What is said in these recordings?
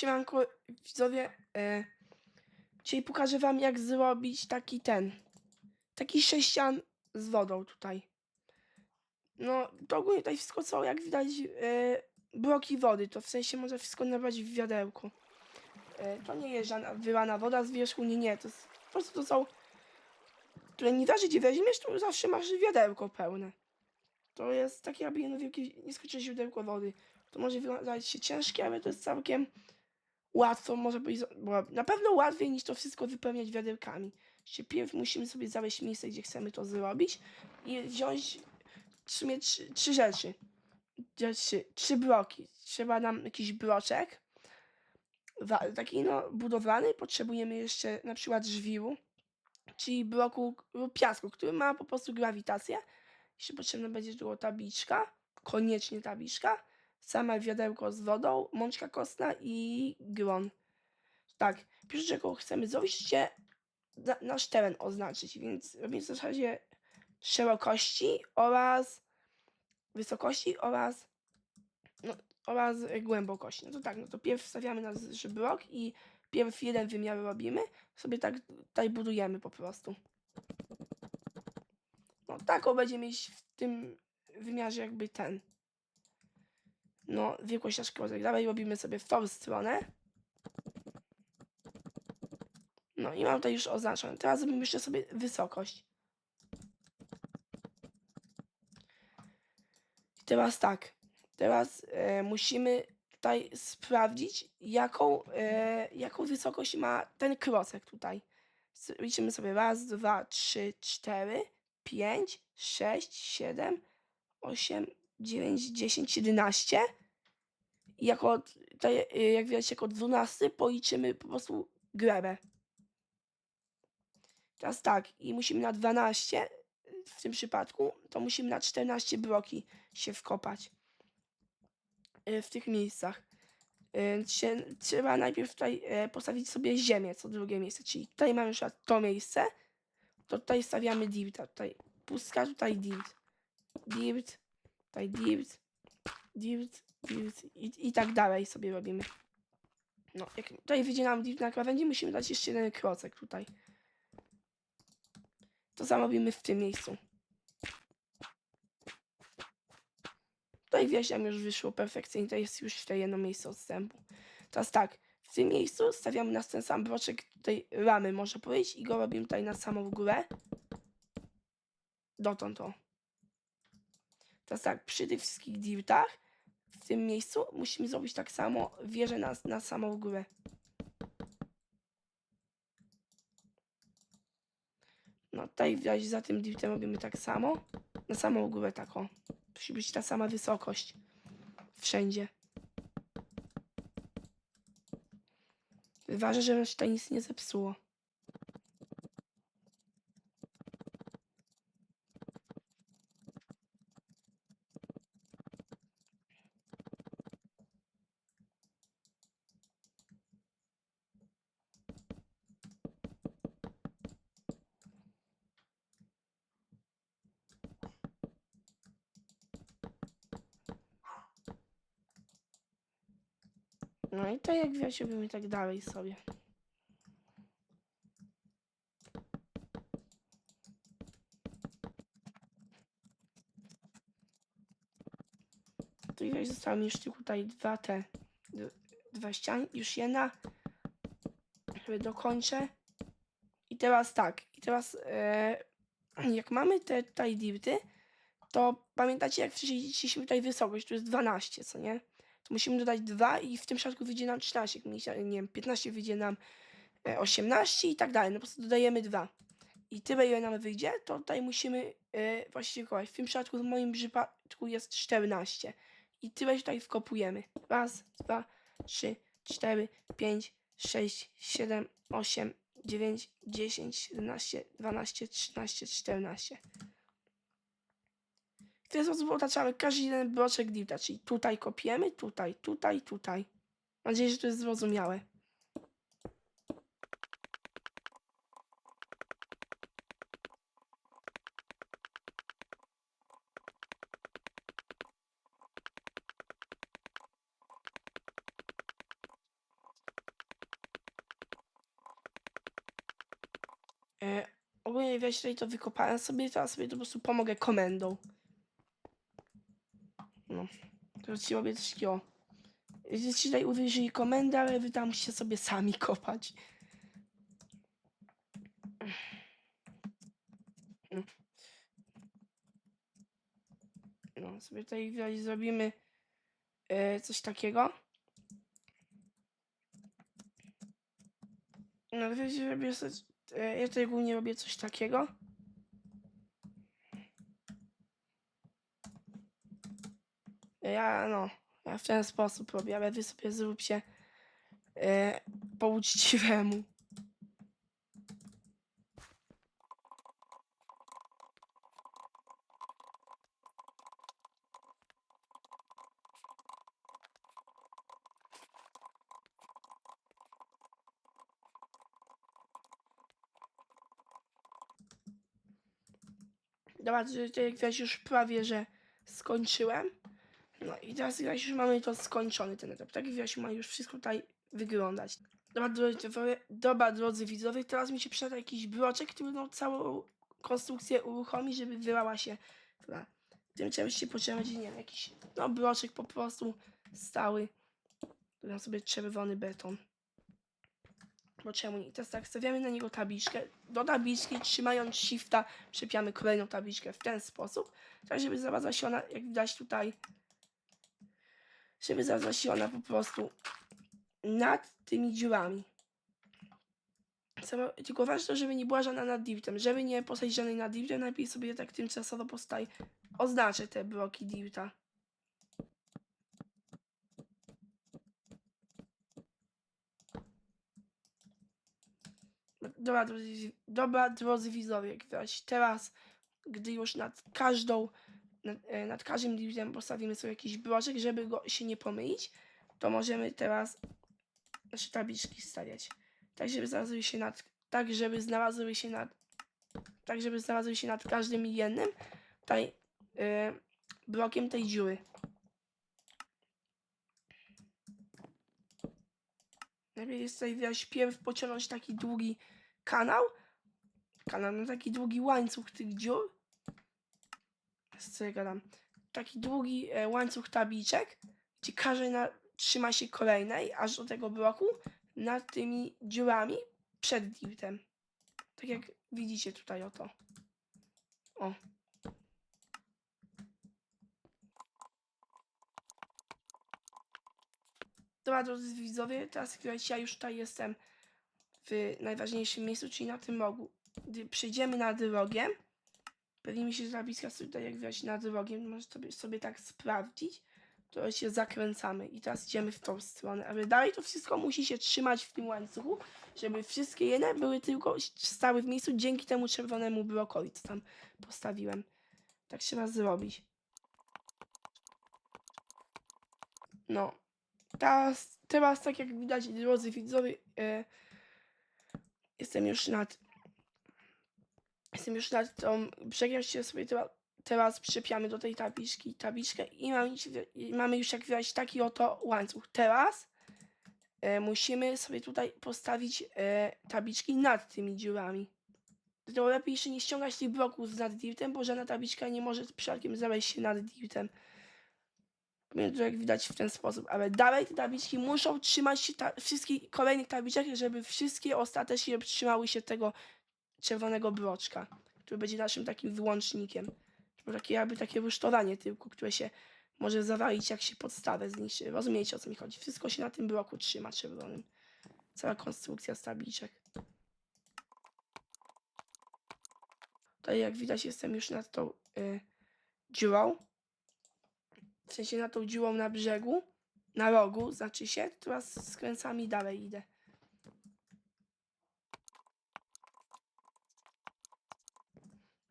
Siemanko, widzowie. E, dzisiaj pokażę wam, jak zrobić taki ten. Taki sześcian z wodą tutaj. No, to ogólnie tutaj wszystko co, jak widać, e, bloki wody. To w sensie może wszystko nabrać w wiadełku. E, to nie jest żadna wylana woda z wierzchu, nie, nie. To jest, po prostu to są... Które nie waży, gdzie weźmiesz, to zawsze masz wiadełko pełne. To jest takie jakby jedno wielkie, nieskończone źródełko wody. To może wydawać się ciężkie, ale to jest całkiem łatwo, może być, bo na pewno łatwiej niż to wszystko wypełniać wiadełkami. Jeszcze pierw musimy sobie znaleźć miejsce, gdzie chcemy to zrobić i wziąć trzy, trzy rzeczy. Trzy, trzy bloki. Trzeba nam jakiś bloczek, taki no budowlany. Potrzebujemy jeszcze na przykład żwiru, czyli bloku piasku, który ma po prostu grawitację. Jeszcze potrzebna będzie tylko tabliczka, koniecznie tabliczka, same wiadełko z wodą, mączka kostna i gron. Tak, pierwsze czego chcemy zrobić, gdzie na- nasz teren oznaczyć, więc robimy w zasadzie szerokości oraz wysokości oraz no, oraz głębokości. No to tak, no to pierw wstawiamy nasz blok i pierw jeden wymiar robimy, sobie tak tutaj budujemy po prostu. No taką będzie mieć w tym wymiarze jakby ten. No, wielkość nasz klocek. Dalej robimy sobie w tą stronę. No i mam tutaj już oznaczone. Teraz zrobimy jeszcze sobie wysokość. I teraz tak. Teraz e, musimy tutaj sprawdzić, jaką, e, jaką wysokość ma ten klocek tutaj. Liczymy sobie raz, dwa, trzy, cztery, pięć, sześć, siedem, osiem, dziewięć, dziesięć, jedenaście. I jako, tutaj, y, jak widać, jako 12 policzymy po prostu glebę. Teraz tak, i musimy na 12, y, w tym przypadku, to musimy na 14 bloki się wkopać y, w tych miejscach. Y, Trzeba najpierw tutaj e, postawić sobie ziemię, co drugie miejsce, czyli tutaj mamy przykład to miejsce, to tutaj stawiamy dirta, tutaj pustka, tutaj dirt, dirt, tutaj dirt, dirt, i, i tak dalej sobie robimy. No, jak tutaj wyjdzie nam na krawędzi, musimy dać jeszcze jeden krocek tutaj. To samo robimy w tym miejscu. Tutaj widać, już wyszło perfekcyjnie, to jest już te jedno miejsce odstępu. Teraz tak, w tym miejscu stawiamy nas ten sam bloczek tutaj ramy, może powiedzieć, i go robimy tutaj na samą górę. Dotąd to. Teraz tak, przy tych wszystkich dirtach w tym miejscu musimy zrobić tak samo wieżę na, na samą górę. No tutaj widać, za tym dirtem robimy tak samo. Na samą górę taką. Musi być ta sama wysokość. Wszędzie. Ważne, żeby się tutaj nic nie zepsuło. No i to jak widać robimy tak dalej sobie. Tu widać zostały mi jeszcze tutaj dwa te, dwa ściany, już jedna. Sobie dokończę. I teraz tak, i teraz e, jak mamy te tutaj dirty, to pamiętacie jak wcześniej liczyliśmy tutaj wysokość, to jest 12, co nie? To musimy dodać 2 i w tym przypadku wyjdzie nam 13, jak nie wiem, 15 wyjdzie nam e, 18 i tak dalej, no po prostu dodajemy 2. I tyle ile nam wyjdzie, to tutaj musimy e, właściwie kochać. W tym przypadku, w moim przypadku jest 14. I tyle tutaj wkopujemy. Raz, dwa, trzy, cztery, pięć, sześć, siedem, osiem, dziewięć, dziesięć, jedenaście, dwanaście, trzynaście, czternaście. W ten sposób otaczamy każdy jeden bloczek dipta, czyli tutaj kopiemy, tutaj, tutaj, tutaj. Mam nadzieję, że to jest zrozumiałe. E, ogólnie wiesz, tutaj to wykopałem sobie, teraz sobie to po prostu pomogę komendą. No, teraz ci robię coś takiego. Ci tutaj uwierzyli komendę, ale wy tam musicie sobie sami kopać. No, sobie tutaj widać, zrobimy e, coś takiego. No, wiesz, robię sobie, e, ja tutaj głównie robię coś takiego. Ja, no, ja w ten sposób robię, ale wy sobie zróbcie e, po uczciwemu. Dobra, widać już prawie, że skończyłem. No i teraz już mamy to skończony ten etap. Tak widać ma już wszystko tutaj wyglądać. Dobra, drodzy, dobra, drodzy widzowie, teraz mi się przyda jakiś bloczek, który no, całą konstrukcję uruchomi, żeby wylała się. W tym czasie się potrzeba nie wiem, jakiś no, bloczek po prostu stały. Dodam sobie czerwony beton. Bo czemu nie? Teraz tak, stawiamy na niego tabliczkę. Do tabliczki, trzymając shifta, przepiamy kolejną tabliczkę w ten sposób. Tak, żeby znalazła się ona, jak widać tutaj, żeby się ona po prostu nad tymi dziurami. Samo, tylko ważne, żeby nie była żadna nad dirtem. Żeby nie postawić żadnej nad dirtem, najpierw sobie tak tymczasowo postawi. Oznaczę te bloki dirta. Dobra, drodzy, dobra, drodzy widzowie, teraz, gdy już nad każdą, nad, e, nad każdym dirtem postawimy sobie jakiś bloczek, żeby go się nie pomylić, to możemy teraz nasze tabliczki stawiać. Tak, żeby znalazły się nad, tak, żeby znalazły się nad, tak, żeby znalazły się nad każdym jednym, tutaj, e, blokiem tej dziury. Najpierw jest tutaj widać, pierw pociągnąć taki długi kanał, kanał, no taki długi łańcuch tych dziur, co ja gadam, taki długi e, łańcuch tabliczek, gdzie każdy na, trzyma się kolejnej, aż do tego bloku, nad tymi dziurami przed dirtem. Tak jak widzicie tutaj oto. O. Dobra, drodzy widzowie, teraz ja już tutaj jestem w najważniejszym miejscu, czyli na tym rogu. Gdy przejdziemy nad rogiem, pewnimy się, tabliczka stoi tutaj jak widać nad rogiem, możesz sobie, sobie tak sprawdzić, to się zakręcamy i teraz idziemy w tą stronę, ale dalej to wszystko musi się trzymać w tym łańcuchu, żeby wszystkie jedne były tylko stały w miejscu dzięki temu czerwonemu blokowi, co tam postawiłem. Tak trzeba zrobić. No. Teraz, teraz tak jak widać, drodzy widzowie, e, jestem już nad jestem już nad tą brzegiem się sobie teraz, teraz przyczepiamy do tej tabliczki tabliczkę i mamy, i mamy już jak widać taki oto łańcuch. Teraz e, musimy sobie tutaj postawić e, tabliczki nad tymi dziurami. Dlatego lepiej jeszcze nie ściągać tych bloków nad dirtem, bo żadna tabliczka nie może przypadkiem znaleźć się nad dirtem. To jak widać w ten sposób, ale dalej te tabliczki muszą trzymać się ta- wszystkich kolejnych tabliczek, żeby wszystkie ostatecznie trzymały się tego czerwonego bloczka, który będzie naszym takim wyłącznikiem. Takie jakby takie rusztowanie tyłku, które się może zawalić, jak się podstawę zniszczy. Rozumiecie o co mi chodzi? Wszystko się na tym bloku trzyma czerwonym. Cała konstrukcja z tabliczek. Tutaj jak widać jestem już nad tą y, dziurą. W sensie na tą dziurą na brzegu. Na rogu, znaczy się. Teraz skręcami dalej idę.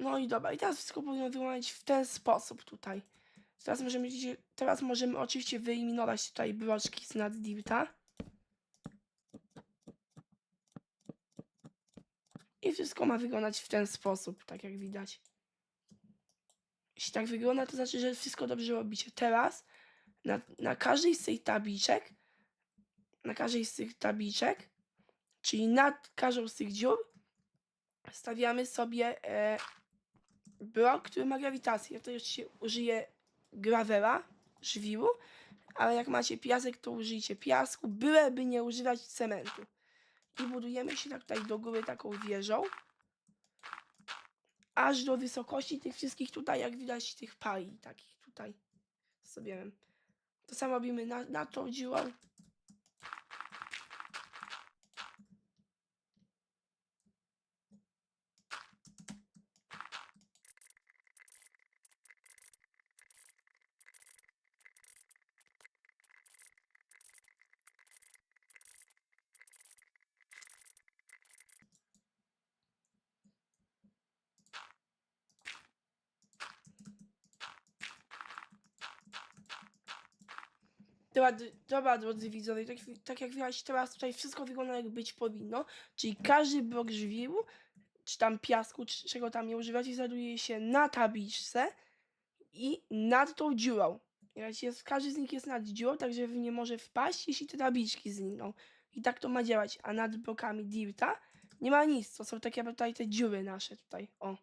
No i dobra, i teraz wszystko powinno wyglądać w ten sposób tutaj. Teraz możemy, teraz możemy oczywiście wyeliminować tutaj bloczki z nad dirta. I wszystko ma wyglądać w ten sposób, tak jak widać. Jeśli tak wygląda, to znaczy, że wszystko dobrze robicie. Teraz na, na każdej z tych tabliczek, na każdej z tych tabliczek, czyli nad każdą z tych dziur, stawiamy sobie e, blok, który ma grawitację. To już się użyje gravela, żwiru, ale jak macie piasek, to użyjcie piasku, byleby nie używać cementu. I budujemy się tak tutaj do góry taką wieżą, aż do wysokości tych wszystkich tutaj, jak widać, tych pali takich tutaj sobie. To samo robimy na, na tą dziurą. Dobra, dobra drodzy widzowie, tak, tak jak widać teraz tutaj wszystko wygląda jak być powinno, czyli każdy blok żwiru, czy tam piasku, czy czego tam nie używacie, znajduje się na tabliczce i nad tą dziurą. Jest, każdy z nich jest nad dziurą, także nie może wpaść, jeśli te tabliczki znikną. I tak to ma działać, a nad blokami dirta nie ma nic, to są takie tutaj te dziury nasze tutaj, o.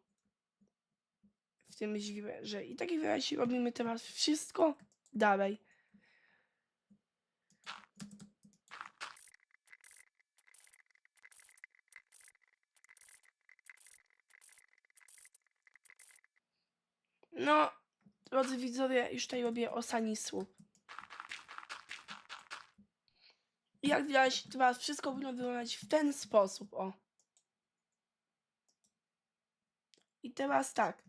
W tym żwirze. I tak jak widać robimy teraz wszystko dalej. No, drodzy widzowie, już tutaj robię osani słup. I Jak widać, teraz wszystko powinno wyglądać w ten sposób, o. I teraz tak,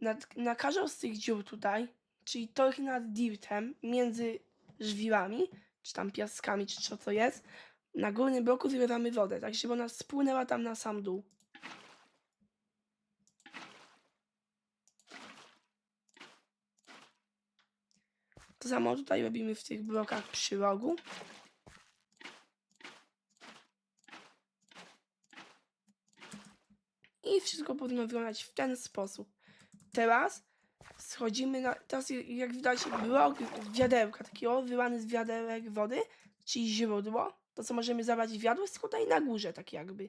na, na każdą z tych dziur tutaj, czyli trochę nad dirtem, między żwirami, czy tam piaskami, czy co to jest, na górnym bloku wylewamy wodę, tak żeby ona spłynęła tam na sam dół. To samo tutaj robimy w tych blokach przy rogu. I wszystko powinno wyglądać w ten sposób. Teraz schodzimy na. Teraz jak widać blok wiadełka, takiego wylany z wiadełek wody, czyli źródło. To co możemy zabrać w wiadro jest tutaj na górze, tak jakby.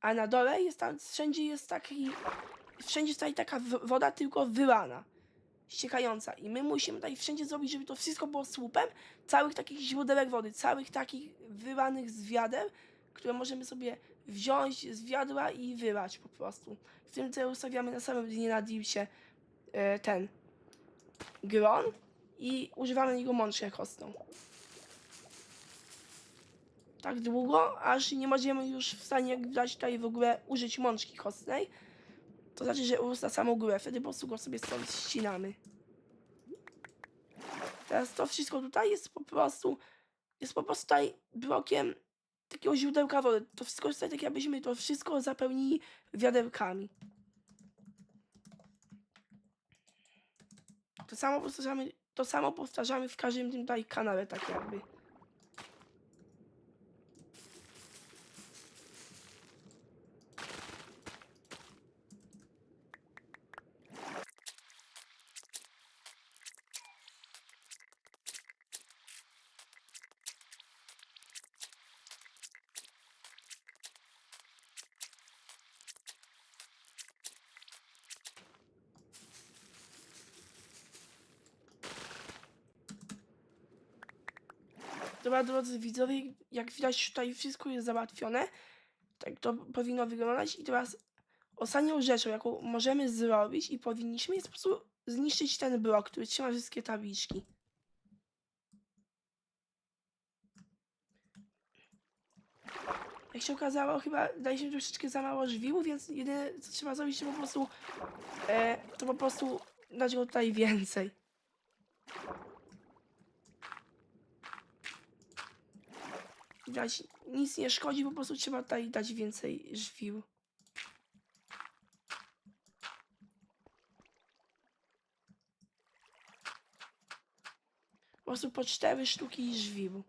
A na dole jest tam, wszędzie jest taki. Wszędzie jest tutaj taka woda, tylko wylana ściekająca. I my musimy tutaj wszędzie zrobić, żeby to wszystko było słupem całych takich źródełek wody, całych takich wylanych z które możemy sobie wziąć z wiadra i wylać po prostu. W tym celu stawiamy na samym dnie na dilcie e, ten gron i używamy niego mączkę kostną. Tak długo, aż nie będziemy już w stanie widać tutaj w ogóle użyć mączki kostnej. To znaczy, że na samą górę, wtedy po prostu go sobie stąd ścinamy. Teraz to wszystko tutaj jest po prostu, jest po prostu tutaj blokiem takiego źródełka wody. To wszystko jest tutaj tak, jakbyśmy to wszystko zapełnili wiaderkami. To samo powtarzamy, to samo powtarzamy w każdym tym tutaj kanale, tak jakby. Dobra, drodzy widzowie, jak widać tutaj wszystko jest załatwione. Tak to powinno wyglądać. I teraz ostatnią rzeczą, jaką możemy zrobić i powinniśmy jest po prostu zniszczyć ten blok, który trzyma wszystkie tabliczki. Jak się okazało, chyba daliśmy troszeczkę za mało żwiru, więc jedyne co trzeba zrobić to po prostu e, to po prostu dać go tutaj więcej. Dać, nic nie szkodzi, po prostu trzeba tutaj dać więcej żwiru. Po prostu po cztery sztuki żwiru.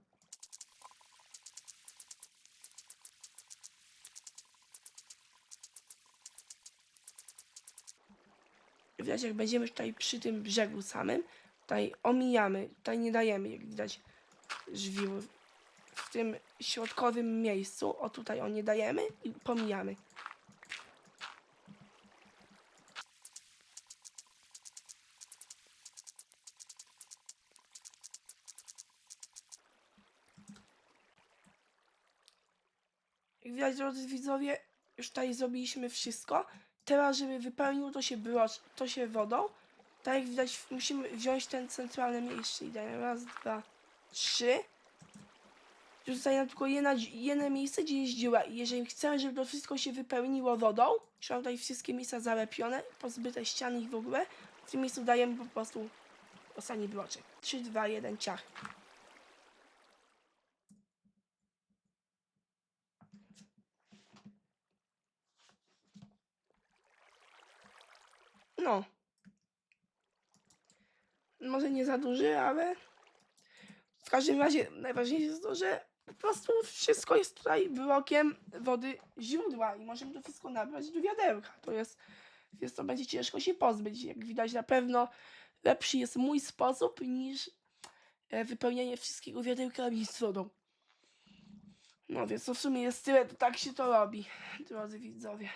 Widać, jak będziemy tutaj przy tym brzegu samym, tutaj omijamy, tutaj nie dajemy, jak widać, żwiru w tym środkowym miejscu. O tutaj on nie dajemy i pomijamy. Jak widać, drodzy widzowie, już tutaj zrobiliśmy wszystko. Teraz, żeby wypełnił to się brocz, to się wodą. Tak jak widać, musimy wziąć ten centralny miejsce. I dajemy raz, dwa, trzy. Tu zostaje nam tylko jedna, jedno miejsce, gdzie jest dziura i jeżeli chcemy, żeby to wszystko się wypełniło wodą, mam tutaj wszystkie miejsca zalepione, pozbyte ściany i w ogóle, w tym miejscu dajemy po prostu ostatni bloczek. 3, 2, 1, ciach. No. Może nie za duży, ale w każdym razie najważniejsze jest to, że po prostu wszystko jest tutaj blokiem wody źródła i możemy to wszystko nabrać do wiaderka. To jest, jest to będzie ciężko się pozbyć. Jak widać na pewno lepszy jest mój sposób niż e, wypełnianie wszystkiego wiaderkami z wodą. No więc to w sumie jest tyle, to tak się to robi, drodzy widzowie.